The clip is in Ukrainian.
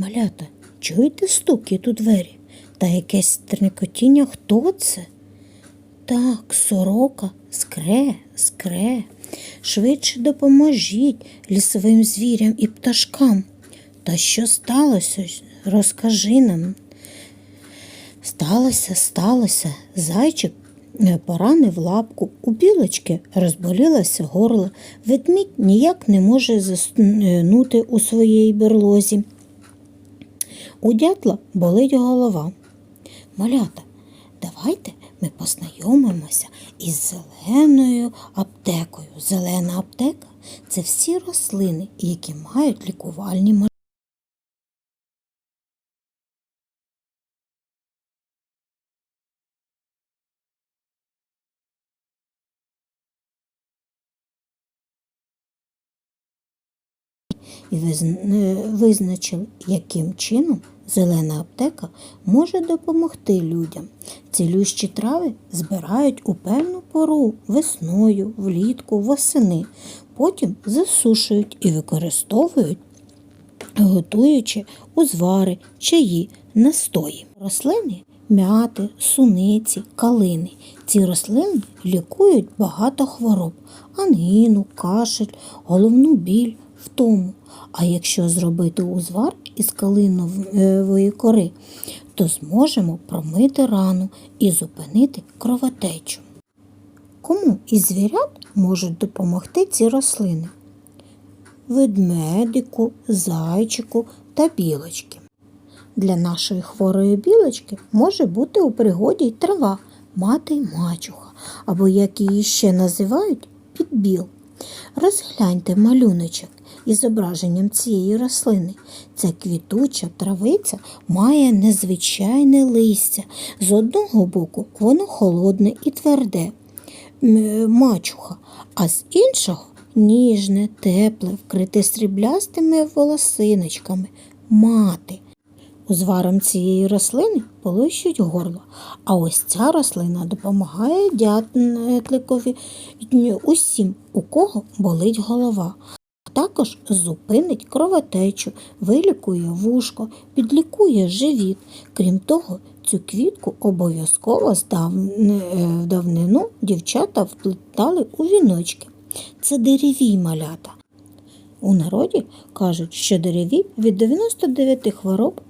Малята, чуєте стукіт у двері? Та якесь тренькотіння хто це? Так, сорока, скре, скре. Швидше допоможіть лісовим звірям і пташкам. Та що сталося? Розкажи нам. Сталося, сталося. Зайчик е, поранив лапку, у білочки розболілося горло, ведмідь ніяк не може заснути у своїй берлозі. У дятла болить голова. Малята, давайте ми познайомимося із зеленою аптекою. Зелена аптека це всі рослини, які мають лікувальні можливості. і е, визначили, яким чином зелена аптека може допомогти людям. Цілющі трави збирають у певну пору весною, влітку, восени, потім засушують і використовують, готуючи узвари, чаї, настої. Рослини мяти, суниці, калини. Ці рослини лікують багато хвороб, ангіну, кашель, головну біль, втому. А якщо зробити узвар із калинової кори, то зможемо промити рану і зупинити кровотечу. Кому із звірят можуть допомогти ці рослини? Ведмедику, зайчику та білочки. Для нашої хворої білочки може бути у пригоді й трава, мати й мачуха, або як її ще називають підбіл. Розгляньте малюночок із зображенням цієї рослини. Ця квітуча травиця має незвичайне листя. З одного боку воно холодне і тверде, мачуха, а з іншого ніжне, тепле, вкрите сріблястими волосиночками, мати. Узваром цієї рослини полощують горло, а ось ця рослина допомагає дятликові усім, у кого болить голова. Також зупинить кровотечу, вилікує вушко, підлікує живіт. Крім того, цю квітку обов'язково з е, в давнину дівчата вплетали у віночки. Це деревій малята. У народі кажуть, що дереві від 99 хвороб